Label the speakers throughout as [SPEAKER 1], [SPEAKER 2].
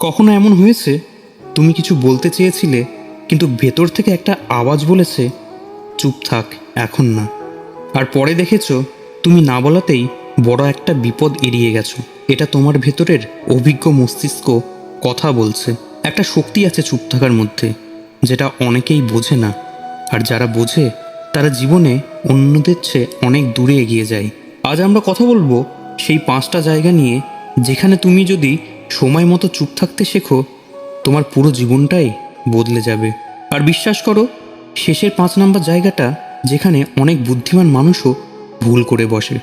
[SPEAKER 1] কখনো এমন হয়েছে? তুমি কিছু বলতে চেয়েছিলে, কিন্তু ভেতর থেকে একটা আওয়াজ বলেছে, চুপ থাক, এখন না। আর পরে দেখেছ, তুমি না বলাতেই বড় একটা বিপদ এড়িয়ে গেছো। এটা তোমার ভেতরের অভিজ্ঞ মস্তিষ্ক কথা বলছে। একটা শক্তি আছে চুপ থাকার মধ্যে, যেটা অনেকেই বোঝে না। আর যারা বোঝে, তারা জীবনে অন্যদের চেয়ে অনেক দূরে এগিয়ে যায়। আজ আমরা কথা বলব সেই পাঁচটা জায়গা নিয়ে, যেখানে তুমি যদি সময় মতো চুপ থাকতে শেখো, তোমার পুরো জীবনটাই বদলে যাবে। আর বিশ্বাস করো, শেষের পাঁচ নাম্বার জায়গাটা যেখানে অনেক বুদ্ধিমান মানুষও ভুল করে বসে।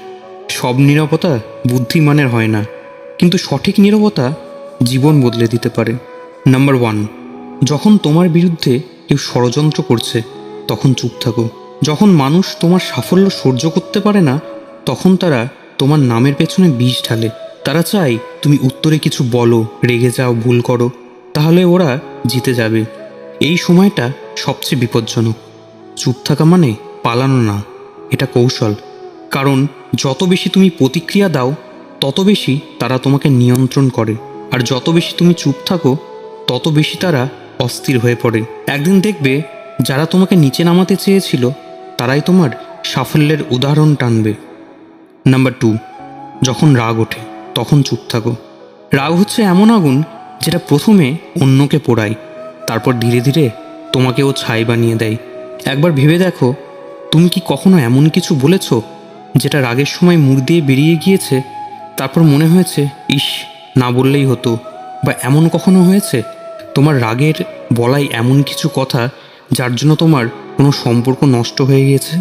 [SPEAKER 1] সব নিরবতা বুদ্ধিমানের হয় না, কিন্তু সঠিক নিরবতা জীবন বদলে দিতে পারে। নাম্বার ওয়ান, যখন তোমার বিরুদ্ধে কেউ ষড়যন্ত্র করছে, তখন চুপ থাকো। যখন মানুষ তোমার সাফল্য সহ্য করতে পারে না, তখন তারা তোমার নামের পেছনে বিষ ঢালে। তারা চায় তুমি উত্তরে কিছু বলো, রেগে যাও, ভুল করো, তাহলে ওরা জিতে যাবে। এই সময়টা সবচেয়ে বিপজ্জনক। চুপ থাকা মানে পালানো না, এটা কৌশল। কারণ যত বেশি তুমি প্রতিক্রিয়া দাও, তত বেশি তারা তোমাকে নিয়ন্ত্রণ করে। আর যত বেশি তুমি চুপ থাকো, তত বেশি তারা অস্থির হয়ে পড়ে। একদিন দেখবে যারা তোমাকে নিচে নামাতে চেয়েছিল, তারাই তোমার সাফল্যের উদাহরণ টানবে। নাম্বার টু, যখন রাগ ওঠে। তখন চুপ থাকো। রাগ হচ্ছে এমন আগুন যেটা প্রথমে অন্যকে পোড়ায়, তারপর ধীরে ধীরে তোমাকেও ছাই বানিয়ে দেয়। একবার ভেবে দেখো, তুমি কি কখনো এমন কিছু বলেছ যেটা রাগের সময় মুখ দিয়ে বেরিয়ে গিয়েছে, তারপর মনে হয়েছে, ইস, না বললেই হতো বা এমন কখনো হয়েছে? তোমার রাগের বলাই এমন কিছু কথা যার জন্য তোমার কোনো সম্পর্ক নষ্ট হয়ে গিয়েছে?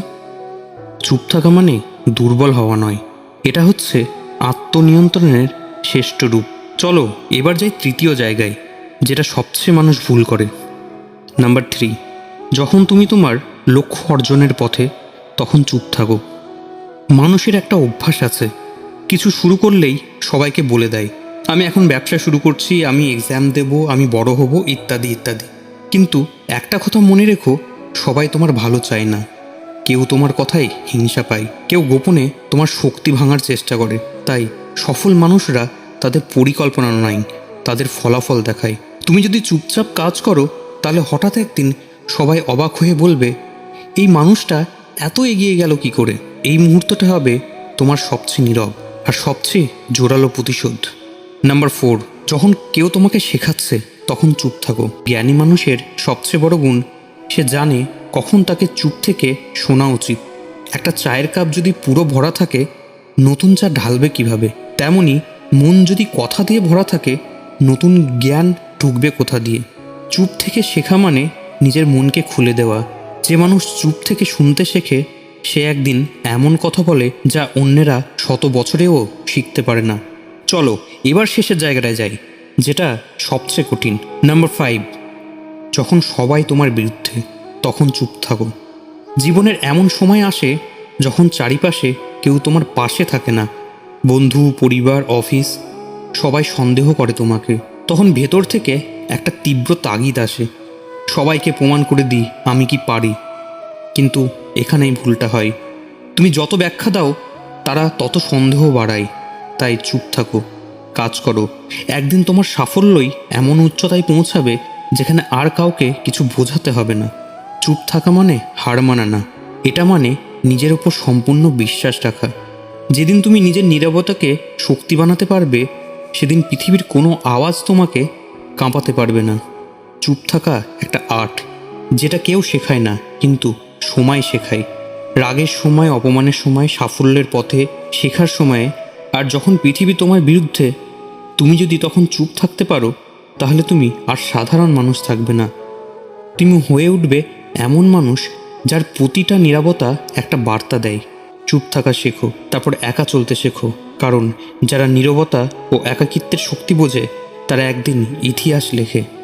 [SPEAKER 1] চুপ থাকা মানে দুর্বল হওয়া নয়। এটা হচ্ছে আত্মনিয়ন্ত্রণের শ্রেষ্ঠ রূপ। চলো, এবার যাই তৃতীয় জায়গায়, যেটা সবচেয়ে মানুষ ভুল করে। নাম্বার থ্রি, যখন তুমি তোমার লক্ষ্য অর্জনের পথে, তখন চুপ থাকো। মানুষের একটা অভ্যাস আছে, কিছু শুরু করলেই সবাইকে বলে দেয়, আমি এখন ব্যবসা শুরু করছি, আমি এক্সাম দেব, আমি বড় হব, ইত্যাদি ইত্যাদি। কিন্তু একটা কথা মনে রেখো, সবাই তোমার ভালো চায় না। কেউ তোমার কথায় হিংসা পায়, কেউ গোপনে তোমার শক্তি ভাঙার চেষ্টা করে। তাই সফল মানুষরা তাদের পরিকল্পনা নাই তাদের ফলাফল দেখায়। তুমি যদি চুপচাপ কাজ করো, তাহলে হঠাৎ একদিন সবাই অবাক হয়ে বলবে, এই মানুষটা এত এগিয়ে গেল কি করে? এই মুহূর্তটা হবে তোমার সবচেয়ে নীরব আর সবচেয়ে জোরালো প্রতিশোধ। নাম্বার ফোর, যখন কেউ তোমাকে শেখাচ্ছে, তখন চুপ থাকো। জ্ঞানী মানুষের সবচেয়ে বড় গুণ, সে জানে কখন তাকে চুপ থেকে শোনা উচিত? একটা চায়ের কাপ যদি পুরো ভরা থাকে, নতুন চা ঢালবে কীভাবে? তেমনি মন যদি কথা দিয়ে ভরা থাকে, নতুন জ্ঞান ঢুকবে কোথা দিয়ে? চুপ থেকে শেখা মানে নিজের মনকে খুলে দেওয়া। যে মানুষ চুপ থেকে শুনতে শেখে, সে একদিন এমন কথা বলে যা অন্যেরা শত বছরেও শিখতে পারে না। চলো, এবার শেষের জায়গাটায় যাই, যেটা সবচেয়ে কঠিন। নাম্বার ফাইভ, যখন সবাই তোমার বিরুদ্ধে। তখন চুপ থাকো জীবনের এমন সময় আসে যখন চারিপাশে কেউ তোমার পাশে থাকে না। বন্ধু, পরিবার, অফিস, সবাই সন্দেহ করে তোমাকে। তখন ভেতর থেকে একটা তীব্র তাগিদ আসে। সবাইকে প্রমাণ করে দিই, আমি কি পারি। কিন্তু এখানেই ভুলটা হয়। তুমি যত ব্যাখ্যা দাও, তারা তত সন্দেহ বাড়ায়। তাই চুপ থাকো, কাজ করো। একদিন তোমার সাফল্যই এমন উচ্চতায় পৌঁছাবে যেখানে আর কাউকে কিছু বোঝাতে হবে না। চুপ থাকা মানে হার মানা না। এটা মানে নিজের ওপর সম্পূর্ণ বিশ্বাস রাখা। যেদিন তুমি নিজের নীরবতাকে শক্তি বানাতে পারবে, সেদিন পৃথিবীর কোনো আওয়াজ তোমাকে কাঁপাতে পারবে না। চুপ থাকা একটা আর্ট, যেটা কেউ শেখায় না, কিন্তু সময় শেখায়। রাগের সময়, অপমানের সময়, সাফল্যের পথে, শেখার সময়ে, আর যখন পৃথিবী তোমার বিরুদ্ধে, তুমি যদি তখন চুপ থাকতে পারো, তাহলে তুমি আর সাধারণ মানুষ থাকবে না। তুমি হয়ে উঠবে এমন মানুষ যার প্রতিটা নিরাপত্তা একটা বার্তা দেয়। চুপ থাকা শেখো, তারপর একা চলতে শেখো। কারণ যারা নিরবতা ও একাকিত্বের শক্তি বোঝে, তারা একদিন ইতিহাস লেখে।